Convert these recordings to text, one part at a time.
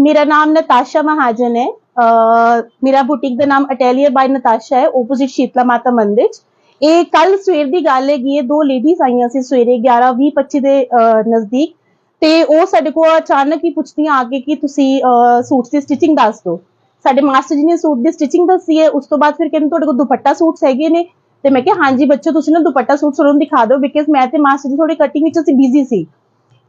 ਮੇਰਾ ਨਾਮ ਨਤਾਸ਼ਾ ਮਹਾਜਨ ਹੈ ਮੇਰਾ ਬੁਟੀਕ ਦਾ ਨਾਮ ਅਟੈਲੀਅਰ ਬਾਈ ਨਤਾਸ਼ਾ ਹੈ ਆਪੋਜ਼ਿਟ ਸ਼ੀਤਲਾ ਮਾਤਾ ਮੰਦਿਰ ਇਹ ਕੱਲ ਸਵੇਰ ਦੀ ਗੱਲ ਹੈਗੀ ਹੈ ਦੋ ਲੇਡੀਜ਼ ਆਈਆਂ ਸੀ ਸਵੇਰੇ 11 20 25 ਦੇ ਨਜ਼ਦੀਕ ਤੇ ਉਹ ਸਾਡੇ ਕੋਲ ਅਚਾਨਕ ਹੀ ਪੁੱਛਦੀਆਂ ਆ ਕੇ ਕਿ ਤੁਸੀਂ ਸੂਟ ਦੀ ਸਟਿਚਿੰਗ ਦੱਸ ਦਿਓ ਸਾਡੇ ਮਾਸਟਰ ਜੀ ਨੇ ਸੂਟ ਦੀ ਸਟਿਚਿੰਗ ਦੱਸੀ ਹੈ ਉਸ ਤੋਂ ਬਾਅਦ ਫਿਰ ਕਹਿੰਦੇ ਤੁਹਾਡੇ ਕੋਲ ਦੁਪੱਟਾ ਸੂਟਸ ਹੈਗੇ ਨੇ ਤੇ ਮੈਂ ਕਿਹਾ ਹਾਂਜੀ ਬੱਚੋ ਤੁਸੀਂ ਨਾ ਦੁਪੱਟਾ ਸੂਟ ਸਾਨੂੰ ਦਿਖਾ ਦਿਓ ਬਿਕਾਜ਼ ਮੈਂ ਤੇ ਮਾਸਟਰ ਜੀ ਥੋੜੇ ਕਟਿੰਗ ਵਿੱਚ ਅਸੀਂ ਬਿਜ਼ੀ ਸੀ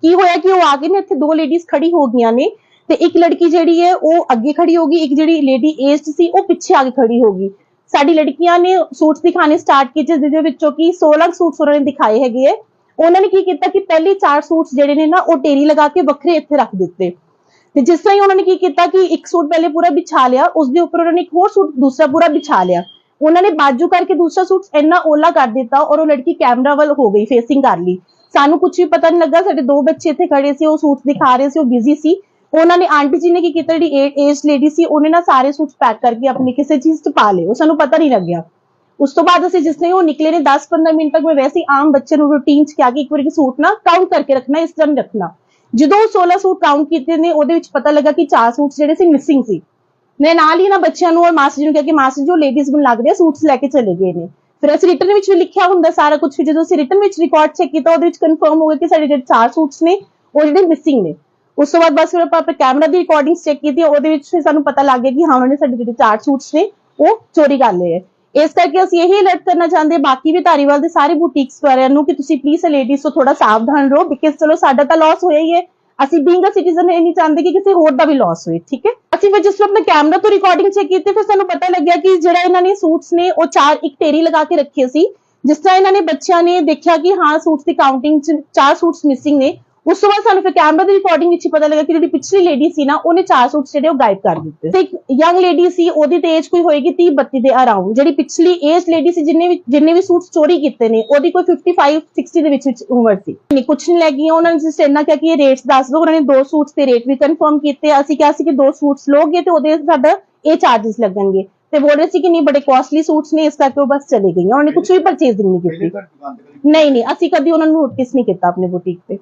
ਕੀ ਹੋਇਆ ਕਿ ਉਹ ਆ ਕੇ ਨੇ ਇੱਥੇ ਦੋ ਲੇਡੀਜ਼ ਖੜੀ ਹੋ ਗਈਆਂ ਨੇ ਤੇ ਇੱਕ ਲੜਕੀ ਜਿਹੜੀ ਹੈ ਉਹ ਅੱਗੇ ਖੜੀ ਹੋ ਗਈ ਇੱਕ ਜਿਹੜੀ ਲੇਡੀ ਏਜਡ ਸੀ ਉਹ ਪਿੱਛੇ ਆ ਕੇ ਖੜੀ ਹੋ ਗਈ ਸਾਡੀ ਲੜਕੀਆਂ ਨੇ ਸੂਟਸ ਦਿਖਾਣੇ ਸਟਾਰਟ ਕੀਤੇ ਜਿਹਦੇ ਵਿੱਚੋਂ ਕਿ 16 ਸੂਟਸ ਉਹਨਾਂ ਨੇ ਦਿਖਾਏ ਹੈਗੇ ਹੈ ਉਹਨਾਂ ਨੇ ਕੀ ਕੀਤਾ ਕਿ ਪਹਿਲੇ ਚਾਰ ਸੂਟਸ ਜਿਹੜੇ ਨੇ ਨਾ ਉਹ ਟੇਰੀ ਲਗਾ ਕੇ ਵੱਖਰੇ ਇੱਥੇ ਰੱਖ ਦਿੱਤੇ ਤੇ ਜਿਸ ਤਰ੍ਹਾਂ ਹੀ ਉਹਨਾਂ ਨੇ ਕੀ ਕੀਤਾ ਕਿ ਇੱਕ ਸੂਟ ਪਹਿਲੇ ਪੂਰਾ ਵਿਛਾ ਲਿਆ ਉਸ ਦੇ ਉੱਪਰ ਉਹਨਾਂ ਨੇ ਇੱਕ ਹੋਰ ਸੂਟ ਦੂਸਰਾ ਪੂਰਾ ਵਿਛਾ ਲਿਆ ਉਹਨਾਂ ਨੇ ਬਾਜੂ ਕਰਕੇ ਦੂਸਰਾ ਸੂਟ ਇੰਨਾ ਓਲਾ ਕਰ ਦਿੱਤਾ ਔਰ ਉਹ ਲੜਕੀ ਕੈਮਰਾ ਵੱਲ ਹੋ ਗਈ ਫੇਸਿੰਗ ਕਰ ਲਈ ਸਾਨੂੰ ਕੁਝ ਵੀ ਪਤਾ ਨਹੀਂ ਲੱਗਾ ਸਾਡੇ ਦੋ ਬੱਚੇ ਇੱਥੇ ਖੜੇ ਸੀ ਉਹ ਸੂਟ ਦਿਖਾ ਰਹੇ ਸੀ ਉਹ ਬਿਜ਼ੀ ਸੀ ਉਹਨਾਂ ਨੇ ਆਂਟੀ ਜੀ ਨੇ ਕੀ ਕੀਤਾ, ਜਿਹੜੀ ਏਜ ਲੇਡੀ ਸੀ, ਉਹਨੇ ਨਾ ਸਾਰੇ ਸੂਟ ਪੈਕ ਕਰਕੇ ਆਪਣੀ ਕਿਸੇ ਚੀਜ਼ 'ਚ ਪਾ ਲਏ। ਉਹ ਸਾਨੂੰ ਪਤਾ ਨਹੀਂ ਲੱਗਿਆ। ਉਸ ਤੋਂ ਬਾਅਦ ਅਸੀਂ ਜਿਸ ਨੇ ਉਹ ਨਿਕਲੇ ਨੇ 10-15 ਮਿੰਟ ਤੱਕ, ਮੈਂ ਵੈਸੇ ਹੀ ਆਮ ਬੱਚੇ ਨੂੰ ਰੂਟੀਨ 'ਚ ਕਿਹਾ ਕਿ ਇੱਕ ਵਾਰੀ ਸੂਟ ਨਾ ਕਾਊਂਟ ਕਰਕੇ ਰੱਖਣਾ, ਇਸ ਤਰ੍ਹਾਂ ਰੱਖਣਾ। ਜਦੋਂ 16 ਸੂਟ ਕਾਊਂਟ ਕੀਤੇ ਨੇ, ਉਹਦੇ ਵਿੱਚ ਪਤਾ ਲੱਗਾ ਕਿ ਚਾਰ ਸੂਟ ਜਿਹੜੇ ਸੀ ਮਿਸਿੰਗ ਸੀ। ਮੈਂ ਨਾਲ ਹੀ ਨਾ ਬੱਚਿਆਂ ਨੂੰ ਔਰ ਮਾਸਟਰ ਜੀ ਨੂੰ ਕਿਹਾ ਕਿ ਮਾਸਟਰ ਜੋ ਲੇਡੀਜ਼ ਨੂੰ ਲੱਗ ਰਿਹਾ, ਸੂਟਸ ਲੈ ਕੇ ਚਲੇ ਗਏ ਨੇ। ਫਿਰ ਅਸੀਂ ਰਿਟਰਨ ਵਿੱਚ ਵੀ ਲਿਖਿਆ ਹੁੰਦਾ ਸਾਰਾ ਕੁਝ ਜਦੋਂ ਅਸੀਂ ਰਿਟਰਨ ਵਿੱਚ ਰਿਕਾਰਡ ਚੈੱਕ ਕੀਤਾ, ਉਹਦੇ ਵਿੱਚ ਕਨਫਰਮ ਹੋ ਗਿਆ ਕਿ ਸਾਡੇ ਜਿਹੜੇ ਚਾਰ ਸੂਟਸ ਨੇ, ਉਹ ਜਿਹੜੇ ਮਿਸਿੰਗ ਨੇ। ਉਸ ਤੋਂ ਬਾਅਦ ਬਸ ਫਿਰ ਆਪਾਂ ਕੈਮਰਾ ਦੀ ਰਿਕਾਰਡਿੰਗ ਚੈੱਕ ਕੀਤੀ, ਉਹਦੇ ਵਿੱਚ ਫਿਰ ਸਾਨੂੰ ਪਤਾ ਲੱਗ ਗਿਆ ਕਿ ਹਾਂ, ਉਹਨਾਂ ਨੇ ਸਾਡੇ ਜਿਹੜੇ ਚਾਰ ਸੂਟਸ ਨੇ, ਉਹ ਚੋਰੀ ਕਰ ਲਏ ਹੈ ਇਸ ਕਰਕੇ ਅਸੀਂ ਇਹੀ ਅਲਰਟ ਕਰਨਾ ਚਾਹੁੰਦੇ ਬਾਕੀ ਵੀ ਧਾਰੀਵਾਲ ਦੇ ਸਾਰੇ ਬੁਟੀਕਸ ਵਾਲਿਆਂ ਨੂੰ ਕਿ ਤੁਸੀਂ ਪਲੀਜ਼ ਲੇਡੀਜ਼ ਤੋਂ ਥੋੜਾ ਸਾਵਧਾਨ ਰਹੋ ਬਿਕਾਜ਼ ਚਲੋ ਸਾਡਾ ਤਾਂ ਲਾਸ ਹੋਇਆ ਹੀ ਹੈ। ਅਸੀਂ ਬੀਇੰਗ ਅ ਸਿਟੀਜ਼ਨ ਇਹ ਨਹੀਂ ਚਾਹੁੰਦੇ ਕਿ ਕਿਸੇ ਹੋਰ ਦਾ ਵੀ ਲਾਸ ਹੋਏ, ਠੀਕ ਹੈ? ਅਸੀਂ ਫਿਰ ਜਿਸ ਤਰ੍ਹਾਂ ਕੈਮਰਾ ਤੋਂ ਰਿਕਾਰਡਿੰਗ ਚੈੱਕ ਕੀਤੀ, ਫਿਰ ਸਾਨੂੰ ਪਤਾ ਲੱਗਿਆ ਕਿ ਜਿਹੜਾ ਇਹਨਾਂ ਨੇ ਸੂਟਸ ਨੇ, ਉਹ ਚਾਰ, ਇੱਕ ਢੇਰੀ ਲਗਾ ਕੇ ਰੱਖੇ ਸੀ। ਜਿਸ ਤਰ੍ਹਾਂ ਇਹਨਾਂ ਨੇ ਬੱਚਿਆਂ ਨੇ ਦੇਖਿਆ ਕਿ ਹਾਂ ਸੂਟਸ ਦੀ ਕਾਊਂਟਿੰਗ ਚ ਚਾਰ ਸੂਟਸ ਮਿਸਿੰਗ ਨੇ ਉਸ ਤੋਂ ਬਾਅਦ ਸਾਨੂੰ ਫਿਰ ਕੈਮਰਾ ਦੀ ਰਿਕਾਰਡਿੰਗ ਵਿੱਚ ਪਤਾ ਲੱਗਾ ਕਿ ਜਿਹੜੀ ਪਿਛਲੀ ਲੇਡੀ ਸੀ ਨਾ ਉਹਨੇ ਚਾਰ ਸੂਟਸ ਜਿਹੜੇ ਉਹ ਗਾਇਬ ਕਰ ਦਿੱਤੇ। ਤੇ ਇੱਕ ਯੰਗ ਲੇਡੀ ਸੀ ਉਹਦੀ ਤੇ ਏਜ ਕੋਈ ਹੋਏਗੀ 30 32 ਦੇ ਅਰਾਊਂਡ ਜਿਹੜੀ ਪਿਛਲੀ ਏਜ ਲੇਡੀ ਸੀ ਜਿੰਨੇ ਵੀ ਜਿੰਨੇ ਵੀ ਸੂਟਸ ਚੋਰੀ ਕੀਤੇ ਨੇ ਉਹਦੀ ਕੋਈ 55 60 ਦੇ ਵਿੱਚ ਵਿੱਚ ਉਮਰ ਸੀ। ਨਹੀਂ ਕੁਛ ਨਹੀਂ ਲੱਗੀ ਉਹਨਾਂ ਨੇ ਸਿਰਫ ਇੰਨਾ ਕਿਹਾ ਕਿ ਇਹ ਰੇਟਸ ਦੱਸ ਦਿਓ ਉਹਨਾਂ ਨੇ ਦੋ ਸੂਟਸ ਦੇ ਰੇਟ ਵੀ ਕਨਫਰਮ ਕੀਤੇ। ਅਸੀਂ ਕਿਹਾ ਸੀ ਕਿ ਦੋ ਸੂਟਸ ਲੋਗੇ ਤੇ ਉਹਦੇ ਸਾਡਾ ਇਹ ਚਾਰजेस ਲੱਗਣਗੇ। ਤੇ ਬੋਲ ਰਹੇ ਸੀ ਕਿ ਨਹੀਂ ਬੜੇ ਕਾਸਟਲੀ ਸੂਟਸ ਨੇ ਇਸ ਕਰਕੇ ਉਹ ਬਸ ਚਲੇ ਗਈਆਂ। ਉਹਨਾਂ ਨੇ ਕੁਝ ਵੀ ਪਰਚੇਜ਼ਿੰਗ ਨਹੀਂ ਕੀਤੀ। ਤੇ ਨਹੀਂ ਨਹੀਂ ਅਸੀਂ ਕਦੀ ਉਹਨਾਂ ਨੂੰ ਨੋਟਿਸ ਨਹੀਂ ਕੀਤਾ ਆਪਣੇ ਬੁਟੀਕ ਤੇ।